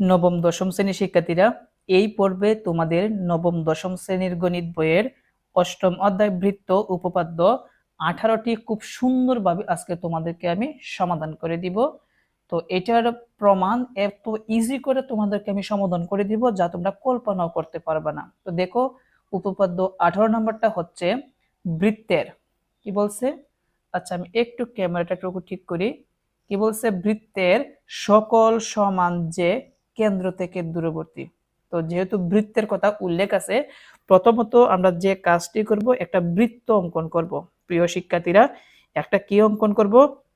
নবম দশম শ্রেণির শিক্ষার্থীরা এই পর্বে তোমাদের নবম দশম শ্রেণির গণিত বইয়ের অষ্টম অধ্যায় বৃত্ত উপপাদ্য আঠারোটি খুব সুন্দরভাবে আজকে তোমাদেরকে আমি সমাধান করে দিব। তো এটার প্রমাণ এত ইজি করে তোমাদেরকে আমি সমাধান করে দিব যা তোমরা কল্পনাও করতে পারবে না। তো দেখো, উপপাদ্য আঠারো নম্বরটা হচ্ছে বৃত্তের। কি বলছে? আচ্ছা আমি একটু ক্যামেরাটা ঠিক করি। কি বলছে? বৃত্তের সকল সমান যে কেন্দ্র থেকে দূরবর্তী। তো যেহেতু বৃত্তের কথা উল্লেখ আছে, প্রথমত আমরা যে কাজটি করব, একটা বৃত্ত অঙ্কন করব। প্রিয় শিক্ষার্থীরা, একটা কি অঙ্কন করব?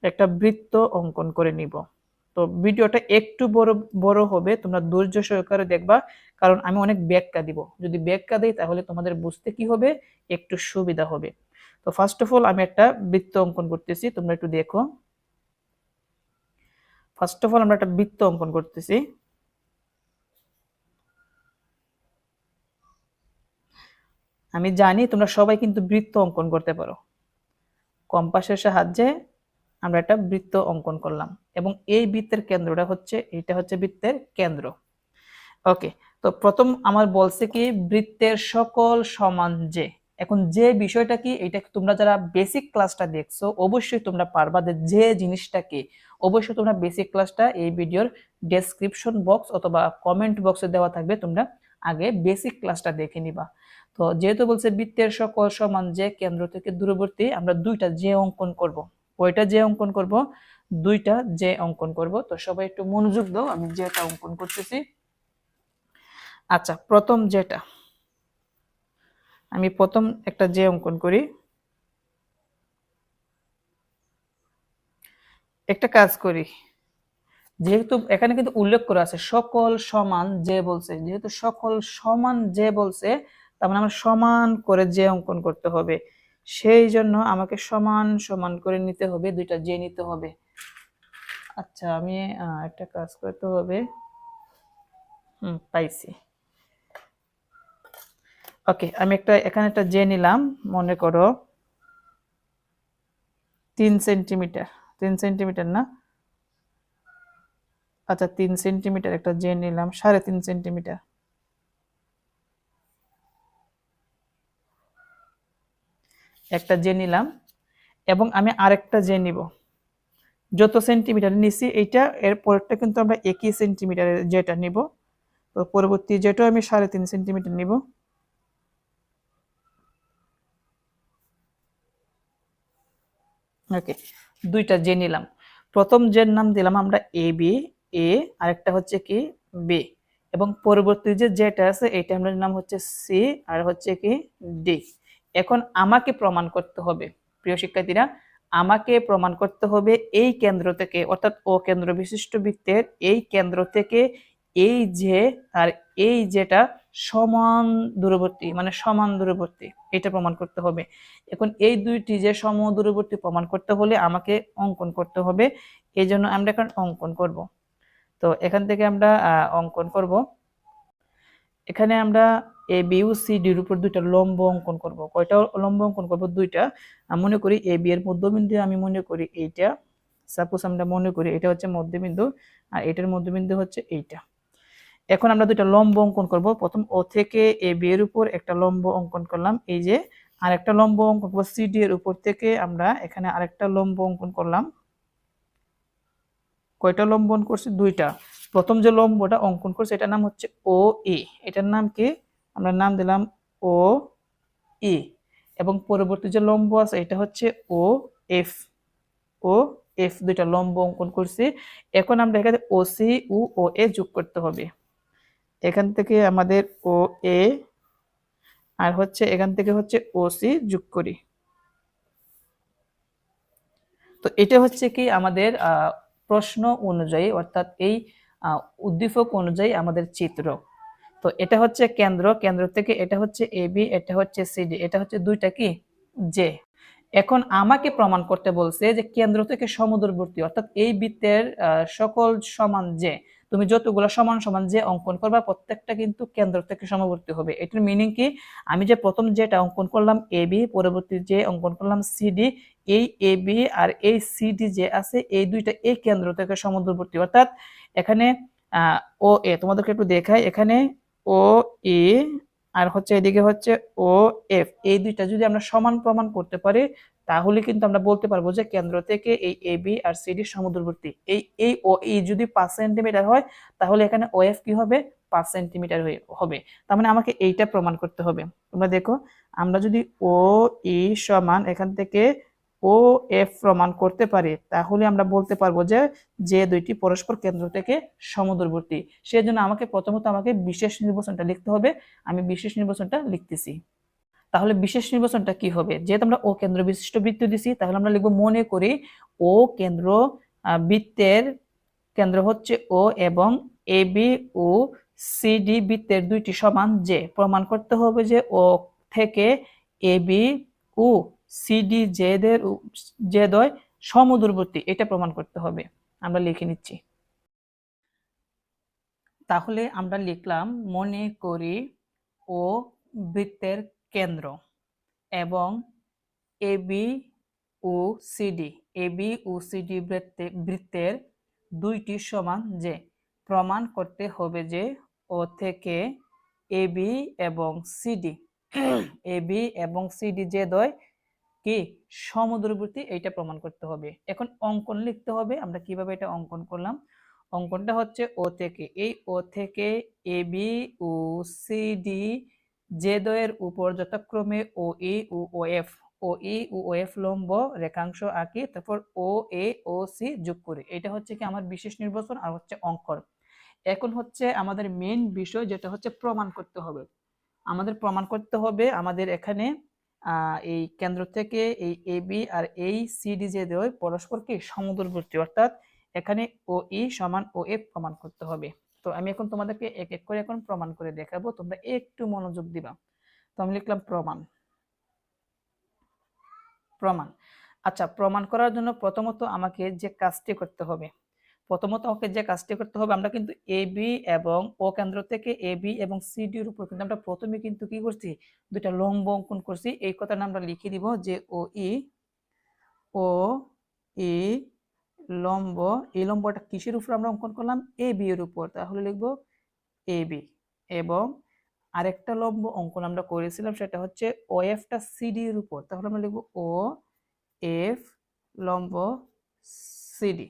একটা বৃত্ত অঙ্কন করে নিব। তো ভিডিওটা একটু বড় বড় হবে, তোমরা ধৈর্য সহকারে দেখবা, কারণ আমি অনেক ব্যাখ্যা দিব। যদি ব্যাখ্যা দিই, তাহলে তোমাদের বুঝতে কি হবে? একটু সুবিধা হবে। তো ফার্স্ট অফ অল আমি একটা বৃত্ত অঙ্কন করতেছি, তোমরা একটু দেখো। ফার্স্ট অফ অল আমরা একটা বৃত্ত অঙ্কন করতেছি। আমি জানি তোমরা সবাই কিন্তু বৃত্ত অঙ্কন করতে পারো। কম্পাসের সাহায্যে আমরা একটা বৃত্ত অঙ্কন করলাম এবং এই বৃত্তের কেন্দ্রটা হচ্ছে এটা হচ্ছে বৃত্তের কেন্দ্র। ওকে, তো প্রথম আমার বলছে কি, বৃত্তের সকল সমান যে এখন যে বিষয়টা কি, এটা তোমরা যারা বেসিক ক্লাসটা দেখছ, অবশ্যই তোমরা পারবা যে জিনিসটা কি। অবশ্যই তোমরা বেসিক ক্লাসটা এই ভিডিওর ডেসক্রিপশন বক্স অথবা কমেন্ট বক্সে দেওয়া থাকবে, তোমরা আগে বেসিক ক্লাসটা দেখে নিবা। তো যেহেতু বলছে বৃত্তের সকল সমান যে কেন্দ্র থেকে দূরবর্তী, আমরা দুইটা যে অঙ্কন করব, কয়টা যে অঙ্কন করব? দুইটা যে অঙ্কন করব। তো সবাই একটু মনোযোগ দাও, আমি যেটা অঙ্কন করতেছি। আচ্ছা প্রথম যেটা। আমি প্রথম একটা যে অঙ্কন করি। একটা কাজ করি। যেহেতু এখানে কিন্তু উল্লেখ করা আছে, সকল সমান যে বলছে, যেহেতু সকল সমান যে বলছে, তার মানে আমার সমান করে যে অঙ্কন করতে হবে, সেই জন্য আমাকে সমান সমান করে নিতে হবে, দুইটা যে নিতে হবে। আচ্ছা আমি একটা কাজ করতে হবে। হুম, পাইছি। ওকে, আমি একটা, এখানে একটা জে নিলাম, মনে করো, তিন সেন্টিমিটার তিন সেন্টিমিটার না? আচ্ছা তিন সেন্টিমিটার একটা জেন নিলাম, সাড়ে তিন সেন্টিমিটার একটা জে নিলাম, এবং আমি আরেকটা জে নিব। যত সেন্টিমিটার নিছি, এইটা এর পরেরটা কিন্তু আমরা একই সেন্টিমিটারের যেটা নিব। তো পরবর্তী যেটাও আমি সাড়ে তিন সেন্টিমিটার নিব। ওকে দুইটা জে নিলাম। প্রথম জের নাম দিলাম আমরা এ বি এ আরেকটা হচ্ছে কি বি এবং পরবর্তী যে যেটা আছে এইটা আমরা নাম হচ্ছে সি আর হচ্ছে কি ডি এখন আমাকে প্রমাণ করতে হবে, প্রিয় শিক্ষার্থীরা, আমাকে প্রমাণ করতে হবে এই কেন্দ্র থেকে, অর্থাৎ ও কেন্দ্র বিশিষ্ট বৃত্তের এই কেন্দ্র থেকে এই যে আর এই যেটা সমান দূরবর্তী মানে সমান দূরবর্তী, এটা প্রমাণ করতে হবে। এখন এই দুইটি যে সম দূরবর্তী প্রমাণ করতে হলে আমাকে অঙ্কন করতে হবে, এই জন্য আমরা এখন অঙ্কন করব। তো এখান থেকে আমরা অঙ্কন করব। এখানে আমরা এ, বি ও সি ডির উপর দুইটা লম্ব অঙ্কন করব। কয়টা লম্ব অঙ্কন করব? দুইটা। মনে করি এ, বি এর মধ্যবিন্দু, আমি মনে করি এইটা। সাপোজ আমরা মনে করি এটা হচ্ছে মধ্যবিন্দু, আর এটার মধ্যবিন্দু হচ্ছে এইটা। এখন আমরা দুইটা লম্ব অঙ্কন করব। প্রথম ও থেকে এ, বি এর উপর একটা লম্ব অঙ্কন করলাম। এই যে আরেকটা লম্ব অঙ্কন করব, সি, ডি এর উপর থেকে আমরা এখানে আরেকটা লম্ব অঙ্কন করলাম। কয়টা লম্ব অঙ্কন করছি? দুইটা। প্রথম যে লম্বটা অঙ্কন করছে, এটার নাম হচ্ছে ও এ এটার নাম কি? আমরা নাম দিলাম ও ই এবং পরবর্তী যে লম্ব আছে, এটা হচ্ছে ও এফ ও এফ দুইটা লম্ব অঙ্কন করছি। এখন আমরা এখানে ও সি উ ও এ যোগ করতে হবে। এখান থেকে আমাদের ও এ আর হচ্ছে এখান থেকে হচ্ছে ও সি যোগ করি। তো এটা হচ্ছে কি আমাদের প্রশ্ন অনুযায়ী, অর্থাৎ এই উদ্দীপক অনুযায়ী আমাদের চিত্র। তো এটা হচ্ছে কেন্দ্র কেন্দ্র থেকে এটা হচ্ছে এ বি এটা হচ্ছে সিডি এটা হচ্ছে দুইটা কি? জে এখন আমাকে প্রমাণ করতে বলছে যে কেন্দ্র থেকে সমুদ্রবর্তী, অর্থাৎ এই বৃত্তের সকল সমান যে তুমি যতগুলো সমান সমান যে অঙ্কন করবা, প্রত্যেকটা কিন্তু কেন্দ্র থেকে সমবর্তী হবে। এটার মিনিং কি? আমি যে প্রথম যেটা অঙ্কন করলাম এ বি পরবর্তী যে অঙ্কন করলাম সিডি এই এ বি আর এই সিডি যে আছে, এই দুইটা এই কেন্দ্র থেকে সমুদ্রবর্তী। অর্থাৎ এখানে ও এ তোমাদেরকে একটু দেখাই, এখানে ও এ আর হচ্ছে এদিকে হচ্ছে ও এফ এই দুইটা যদি আমরা সমান প্রমাণ করতে পারি তাহলে কিন্তু আমরা বলতে পারব যে কেন্দ্র থেকে এই এ বি আর সি ডি সমুদ্রবর্তী। এই এই ও ই যদি পাঁচ সেন্টিমিটার হয়, তাহলে এখানে ও এফ কি হবে? পাঁচ সেন্টিমিটার হবে। তার মানে আমাকে এইটা প্রমাণ করতে হবে। তোমরা দেখো, আমরা যদি ও ই সমান এখান থেকে ও এফ প্রমাণ করতে পারি, তাহলে আমরা বলতে পারব যে যে দুইটি পরস্পর কেন্দ্র থেকে সমুদ্রবর্তী। সেজন্য আমাকে প্রথমত আমাকে বিশেষ নির্বাচনটা লিখতে হবে। আমি বিশেষ নির্বাচনটা লিখতেছি। তাহলে বিশেষ নির্বাচনটা কি হবে? যেহেতু আমরা ও কেন্দ্র বিশিষ্ট বৃত্ত দিছি, তাহলে আমরা লিখব মনে করি ও কেন্দ্র বৃত্তের কেন্দ্র হচ্ছে ও এবং এ, বি ও সিডি বৃত্তের দুইটি সমান যে। প্রমাণ করতে হবে যে ও থেকে এ, বি ও সিডি জেদের জেদয় সমদূরবর্তী। এটা প্রমাণ করতে হবে। আমরা লিখে নিচ্ছি। তাহলে আমরা লিখলাম মনে করি ও বৃত্তের কেন্দ্র এবং এ বি ও সিডি এ বি ও সিডি বৃত্তে বৃত্তের দুইটি সমান যে প্রমাণ করতে হবে যে ও থেকে এ বি এবং সিডি এ বি এবং সিডি যে দয় কি সমুদ্রবর্তী এইটা প্রমাণ করতে হবে। এখন অঙ্কন লিখতে হবে আমরা কীভাবে এটা অঙ্কন করলাম? অঙ্কনটা হচ্ছে ও থেকে এই ও থেকে এ বি ও সি ডি যে দয়ের উপর যথাক্রমে ও এ ও ও এফ, ও ই ও ও এফ লম্ব রেখাংশ আঁকি, তারপর ও, এ, ও, সি যোগ করি। এটা হচ্ছে কি আমার বিশেষ নির্বাচন আর হচ্ছে অঙ্কন। এখন হচ্ছে আমাদের মেন বিষয় যেটা হচ্ছে প্রমাণ করতে হবে। আমাদের প্রমাণ করতে হবে আমাদের এখানে এই কেন্দ্র থেকে এই এ, বি আর এই সিডি যে দেয় পরস্পরকে সমুদ্রবর্তী অর্থাৎ এখানে ও, ই সমান ও, এফ প্রমাণ করতে হবে। তো আমি এখন তোমাদেরকে এক এক করে এখন প্রমাণ করে দেখাবো, তোমরা একটু মনোযোগ দিবা। তো আমি লিখলাম প্রমাণ। প্রমাণ। আচ্ছা প্রমাণ করার জন্য প্রথমত আমাকে যে কাজটি করতে হবে, প্রথমত আমাকে যে কাজটি করতে হবে, আমরা কিন্তু এ বি এবং ও কেন্দ্র থেকে এ বি এবং সিডির উপর কিন্তু আমরা প্রথমে কিন্তু কি করছি, দুইটা লম্ব অঙ্কন করছি। এই কথাটা আমরা লিখে দিব যে ও ই ও ই লম্ব, এই লম্বটা কিসের উপর আমরা অঙ্কন করলাম? এ বি এর উপর। তাহলে লিখব এ বি এবং আরেকটা লম্ব অঙ্কন আমরা করেছিলাম, সেটা হচ্ছে ও এফটা সিডি এর উপর। তাহলে আমরা লিখব ও এফ লম্ব সিডি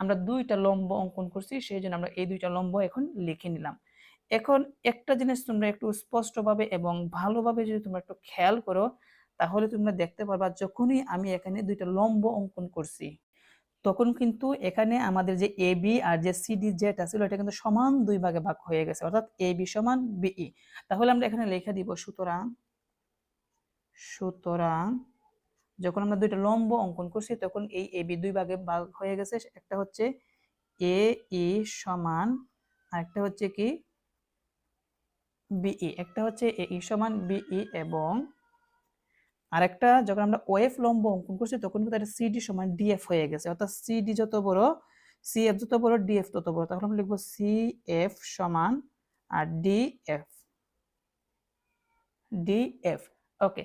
আমরা দুইটা লম্ব অঙ্কন করছি, সেই জন্য আমরা এই দুইটা লম্ব এখন লিখে নিলাম। এখন একটা জিনিস তোমরা একটু স্পষ্টভাবে এবং ভালোভাবে যদি তোমরা একটু খেয়াল করো, তাহলে তোমরা দেখতে পারবা যখনই আমি এখানে দুইটা লম্ব অঙ্কন করছি। তখন কিন্তু এখানে আমাদের যে এ বি আর যে সিডি যেটা ছিল এটা কিন্তু সমান দুই ভাগে ভাগ হয়ে গেছে। অর্থাৎ এ বি সমান বিই তাহলে আমরা এখানে লেখা দিব, সুতরাং সুতরাং, যখন আমরা দুইটা লম্ব অঙ্কন করছি, তখন এই এ বি দুই ভাগে ভাগ হয়ে গেছে। একটা হচ্ছে এ ই সমান আর একটা হচ্ছে কি? বিই একটা হচ্ছে এ ই সমান বিই এবং আরেকটা, যখন আমরা ওএফ লম্ব অঙ্কন করছি, তখন কিন্তু এটা সিডি সমান ডিএফ হয়ে গেছে। অর্থাৎ সিডি যত বড় সিএফ যত বড় ডিএফ তত বড়। তখন আমরা লিখব সিএফ সমান, আর ডিএফ ডিএফ ওকে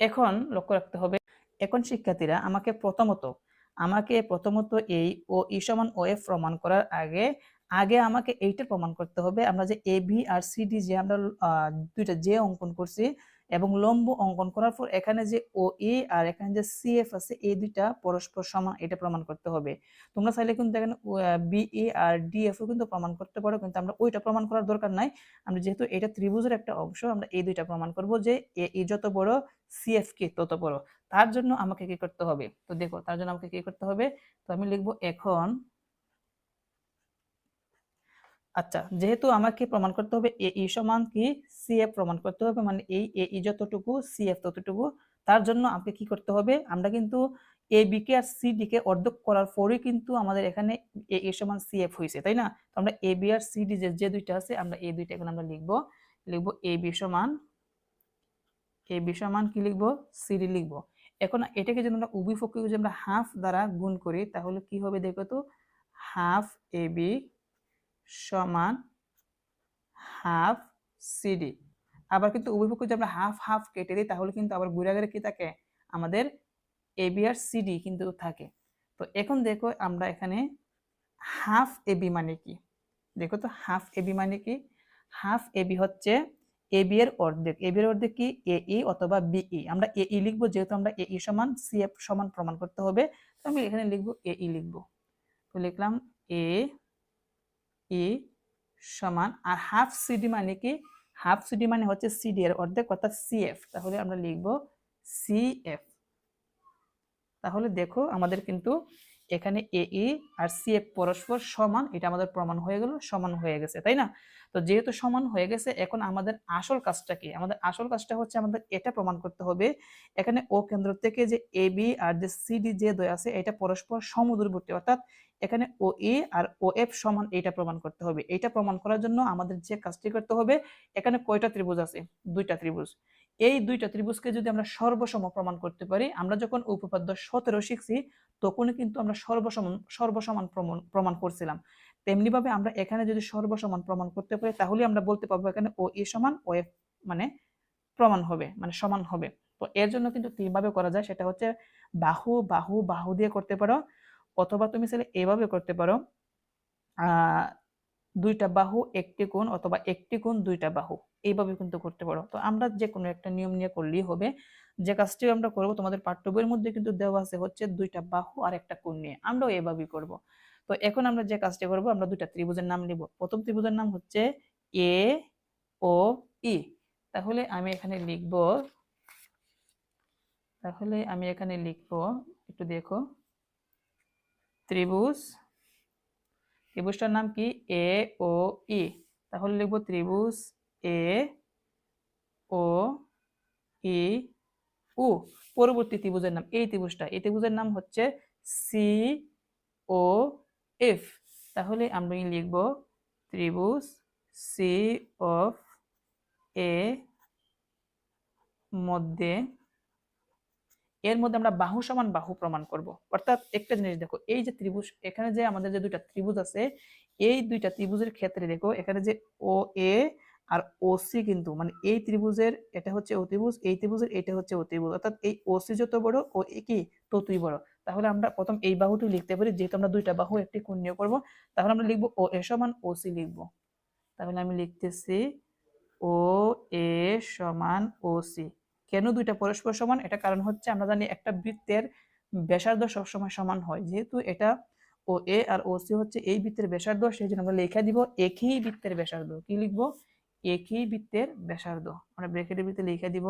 এখন লক্ষ্য রাখতে হবে, এখন শিক্ষার্থীরা আমাকে প্রথমত আমাকে প্রথমত এই ও, ই সমান ও এফ প্রমাণ করার আগে আগে আমাকে এইটা প্রমাণ করতে হবে। আমরা যে এ বি আর সিডি যে আমরা দুইটা যে অঙ্কন করছি এবং লম্ব অঙ্কন করার পর এখানে যে ও এ আর এখানে যে সিএফ আছে, এই দুইটা পরস্পর সমান, এটা প্রমাণ করতে হবে। তোমরা চাইলে কিন্তু এখানে বি এ আর ডি ডিএফও কিন্তু প্রমাণ করতে পারো, কিন্তু আমরা ওইটা প্রমাণ করার দরকার নাই। আমরা যেহেতু এটা ত্রিভুজের একটা অংশ, আমরা এই দুইটা প্রমাণ করব যে এ যত বড় সিএফ কে তত বড়। তার জন্য আমাকে কি করতে হবে? তো দেখো, তার জন্য আমাকে কি করতে হবে? তো আমি লিখব এখন আচ্ছা যেহেতু আমাকে প্রমাণ করতে হবে এ, ই সমান কি? সি এফ প্রমাণ করতে হবে মানে এই এ ই যতটুকু সি এফ ততটুকু, তার জন্য আমাকে কি করতে হবে? আমরা কিন্তু এ বি কে আর সি ডি কে অর্ধেক করার পরে কিন্তু আমাদের এখানে এ ই সমান সি এফ হয়েছে তাই না? তো আমরা এ বি আর সি ডি যে দুইটা আছে, আমরা এই দুইটা এখন আমরা লিখব। লিখব এ বি সমান এ বি সমান কি লিখব? সি ডি লিখব। এখন এটাকে যদি আমরা উভয় পক্ষকে যদি আমরা হাফ দ্বারা গুণ করি, তাহলে কি হবে দেখো তো? হাফ এ বি সমান হাফ সিডি। আবার কিন্তু উভয়পক্ষ যদি আমরা হাফ হাফ কেটে দিই, তাহলে কিন্তু আবার ঘুরে গেলে কি থাকে? আমাদের এবি আর সিডি কিন্তু থাকে। তো এখন দেখো আমরা এখানে হাফ এবি মানে কি? দেখো তো হাফ এবি মানে কি? হাফ এবি হচ্ছে এবি এর অর্ধেক। এবি এর অর্ধেক কি? এ, ই অথবা বিই আমরা এই লিখব, যেহেতু আমরা এ, ই সমান, সি, এফ সমান প্রমাণ করতে হবে, তো আমি এখানে লিখব এ, ই লিখব। তো লিখলাম এ ই সমান আর হাফ সিডি মানে কি? হাফ সিডি মানে হচ্ছে সিডি এর অর্ধেক অর্থাৎ সিএফ তাহলে আমরা লিখব সিএফ তাহলে দেখো আমাদের কিন্তু এখানে এ আর সি এফ পরস্পর সমান, এটা আমাদের প্রমাণ হয়ে গেল, সমান হয়ে গেছে, তাই না? তো যেহেতু সমান হয়ে গেছে, এখন আমাদের আসল কাজটা কি? আমাদের আসল কাজটা হচ্ছে আমাদের এটা প্রমাণ করতে হবে, এখানে ও কেন্দ্র থেকে যে এ বি আর যে সিডি যে দ্বয় আছে, এটা পরস্পর সমদূরবর্তী, অর্থাৎ এখানে ও এ আর ও এফ সমান এটা প্রমাণ করতে হবে। এটা প্রমাণ করার জন্য আমাদের যে কাজটি করতে হবে, এখানে কয়টা ত্রিভুজ আছে? দুইটা ত্রিভুজ। এই দুইটা ত্রিভুজকে যদি আমরা সর্বসম প্রমাণ করতে পারি, আমরা যখন উপপাদ্য সতেরো শিখছি, তখনই কিন্তু আমরা সর্বসমান সর্বসমান প্রমাণ করছিলাম। তেমনি ভাবে আমরা এখানে যদি সর্বসমান প্রমাণ করতে পারি তাহলে আমরা বলতে পারব এখানে ও এ সমান ও এফ মানে প্রমাণ হবে মানে সমান হবে। তো এর জন্য কিন্তু তিনভাবে করা যায়, সেটা হচ্ছে বাহু বাহু বাহু দিয়ে করতে পারো। অথবা তুমি চাইলে এভাবে করতে পারো দুইটা বাহু, একটি কোণ অথবা একটি কোণ, দুইটা বাহু এইভাবে কিন্তু করতে পারো। তো আমরা যে কোনো একটা নিয়ম নিয়ে করলেই হবে। যে কাজটি আমরা করব, তোমাদের পাঠ্য বইয়ের মধ্যে কিন্তু দেওয়া আছে হচ্ছে দুইটা বাহু আর একটা কোণ নিয়ে। আমরাও এভাবেই করব। তো এখন আমরা যে কাজটি করব, আমরা দুইটা ত্রিভুজের নাম নিব। প্রথম ত্রিভুজের নাম হচ্ছে এ, ও, ই। তাহলে আমি এখানে লিখব, তাহলে আমি এখানে লিখব, একটু দেখো। ত্রিভুজ। ত্রিভুজটার নাম কি? এ ও ই তাহলে লিখব ত্রিভুজ এ ও ই উ পরবর্তী ত্রিভুজের নাম, এই ত্রিভুজটা, এই ত্রিভুজের নাম হচ্ছে সি ও এফ তাহলে আমরা লিখব ত্রিভুজ সি অফ এ মধ্যে এর মধ্যে আমরা বাহু সমান বাহু প্রমাণ করব। অর্থাৎ একটা জিনিস দেখো, এই যে ত্রিভুজ, এখানে যে আমাদের যে দুইটা ত্রিভুজ আছে, এই দুইটা ত্রিভুজের ক্ষেত্রে দেখো, এখানে যে ও এ আর ওসি কিন্তু মানে এই ত্রিভুজের এটা হচ্ছে ও ত্রিভুজ, এই ত্রিভুজের এটা হচ্ছে ও ত্রিভুজ। অর্থাৎ এই ওসি যত বড়, ও এ কি? ততই বড়। তাহলে আমরা প্রথম এই বাহুটি লিখতে পারি, যেহেতু আমরা দুইটা বাহু একটি কোণ নিয়োগ করব, তাহলে আমরা লিখব ও এ সমান ওসি লিখব। তাহলে আমি লিখতেছি ও এ সমান ওসি কেন দুইটা পরস্পর সমান? এটা কারণ হচ্ছে আমরা জানি একটা বৃত্তের ব্যাসার্ধ সবসময় সমান হয়। যেহেতু এটা ও এ আর ও সি হচ্ছে এই বৃত্তের ব্যাসার্ধ সেই জন্য আমরা লেখা দিব একই বৃত্তের ব্যাসার্ধ। কি লিখব? একই বৃত্তের ব্যাসার্ধ। আমরা ব্র্যাকেটের ভিতরে লিখে দিব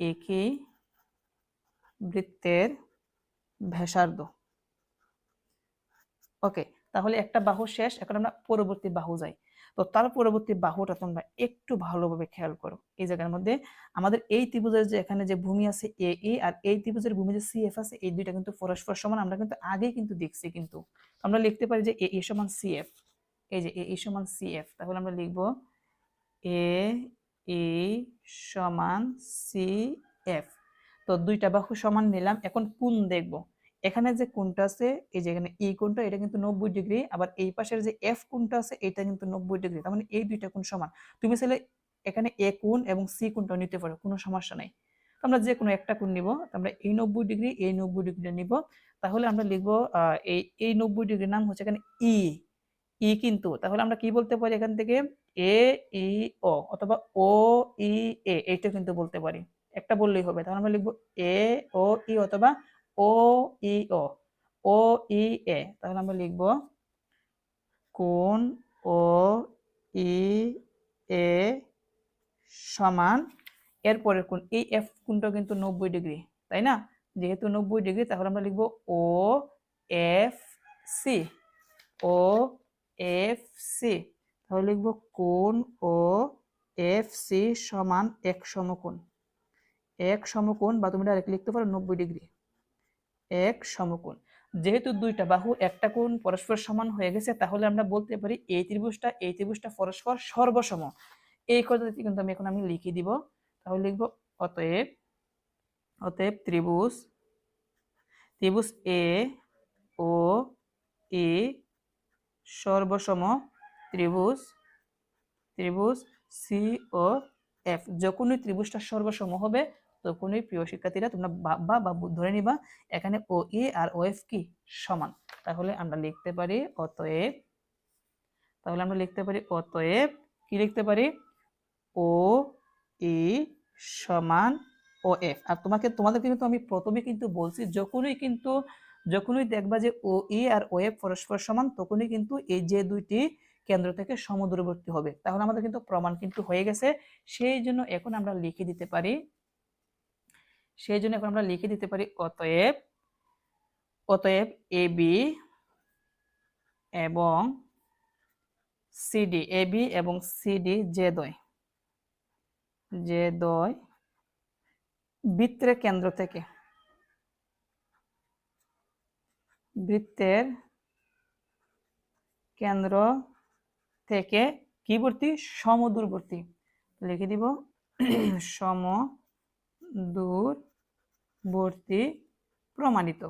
একই বৃত্তের ব্যাসার্ধ। ওকে তাহলে একটা বাহু শেষ, এখন আমরা পরবর্তী বাহু যাই। তো তার পরবর্তী বাহুটা তোমরা একটু ভালোভাবে খেয়াল করো। এই জায়গার মধ্যে আমাদের এই ত্রিভুজের যে এখানে যে ভূমি আছে এ এ আর এই ত্রিভুজের ভূমি যে সি, এফ আছে, এই দুইটা কিন্তু পরস্পর সমান। আমরা কিন্তু আগে কিন্তু দেখছি কিন্তু। আমরা লিখতে পারি যে এ এ সমান সি, এফ। এই যে এ এ সমান সি, এফ। তাহলে আমরা লিখব এ এ সমান সি, এফ। তো দুইটা বাহু সমান নিলাম। এখন কোন দেখব? এখানে যে কোনটা আছে, এই যে এখানে ই কোনটা এটা কিন্তু নব্বই ডিগ্রি, আবার এই পাশের যে এফ কোনটা আছে, এটা কিন্তু নব্বই ডিগ্রি, তার মানে এই দুইটা কোন সমান। তুমি চাইলে এখানে এ কোন এবং সি কোনটা নিতে পারো, কোনো সমস্যা নাই। আমরা যে কোনো একটা কোণ নিব আমরা এই নব্বই ডিগ্রি, এই নব্বই ডিগ্রি নিব। তাহলে আমরা লিখব এই এই নব্বই ডিগ্রির নাম হচ্ছে এখানে ই ই কিন্তু, তাহলে আমরা কি বলতে পারি এখান থেকে? এ ই ও অথবা ও ই এ এইটা কিন্তু বলতে পারি। একটা বললেই হবে, তাহলে আমরা লিখব এ ও ই অথবা ও ই ও ও ই এ তাহলে আমরা লিখব কোন ও ই এ সমান এরপরের কোন, এই এফ কোনটা কিন্তু নব্বই ডিগ্রি, তাই না? যেহেতু নব্বই ডিগ্রি, তাহলে আমরা লিখব O F C O F C তাহলে লিখব কোন ও এফ সি সমান এক সমকোণ। এক সমকোণ, বা তুমি ডাইরেক্ট লিখতে পারো নব্বই ডিগ্রি। এক সমকোণ। যেহেতু দুইটা বাহু একটা কোণ পরস্পর সমান হয়ে গেছে, তাহলে আমরা বলতে পারি এই ত্রিভুজটা এই ত্রিভুজটা পরস্পর সর্বসম। এই কথাটি কিন্তু আমি এখন আমি লিখে দিব। তাহলে লিখব, অতএব অতএব ত্রিভুজ ত্রিভুজ এ ও এ সর্বসম ত্রিভুজ ত্রিভুজ সি ও এফ যখনই ত্রিভুজটা সর্বসম হবে তখনই প্রিয় শিক্ষার্থীরা তোমরা বা বা ধরে নিবা এখানে ও এ আর ও এফ কি সমান। তাহলে আমরা লিখতে পারি অতএব, তাহলে আমরা লিখতে পারি অতএব, কি লিখতে পারি? ও ই সমান ও এফ আর তোমাকে তোমাদেরকে কিন্তু আমি প্রথমে কিন্তু বলছি, যখনই কিন্তু, যখনই দেখবা যে ও ই আর ও এফ পরস্পর সমান, তখনই কিন্তু এই যে দুইটি কেন্দ্র থেকে সমদূরবর্তী হবে। তাহলে আমাদের কিন্তু প্রমাণ কিন্তু হয়ে গেছে। সেই জন্য এখন আমরা লিখে দিতে পারি সেই জন্য এখন আমরা লিখে দিতে পারি অতএব অতএব এ বি এবং সিডি এ বি এবং সিডি যে দয়। যে দয় বৃত্তের কেন্দ্র থেকে। বৃত্তের কেন্দ্র থেকে কি বর্তী সমদূরবর্তী। লিখে দিব সম দূরবর্তী প্রমাণিত।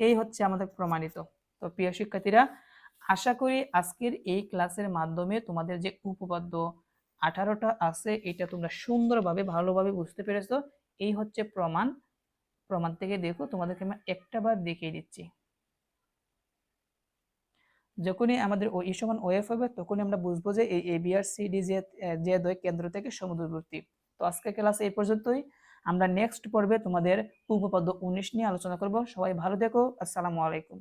এই হচ্ছে আমাদের প্রমাণিত। তো প্রিয় শিক্ষার্থীরা, আশা করি আজকের এই ক্লাসের মাধ্যমে তোমাদের যে উপপাদ্য আঠারোটা আছে, এটা তোমরা সুন্দরভাবে, ভালোভাবে বুঝতে পেরেছ। এই হচ্ছে প্রমাণ। প্রমাণ থেকে দেখো, তোমাদেরকে আমি একটা বার দেখিয়ে দিচ্ছি। যখনই আমাদের ও ই সমান ওএফ হবে, তখনই আমরা বুঝব যে এই এ বি আর সি ডি যে যে দ্বয় কেন্দ্র থেকে সমুদ্রবর্তী। তো আজকের ক্লাস এই পর্যন্তই। আমরা নেক্সট পর্বে তোমাদের উপপাদ্য উনিশ নিয়ে আলোচনা করব। সবাই ভালো দেখো আসসালামু আলাইকুম।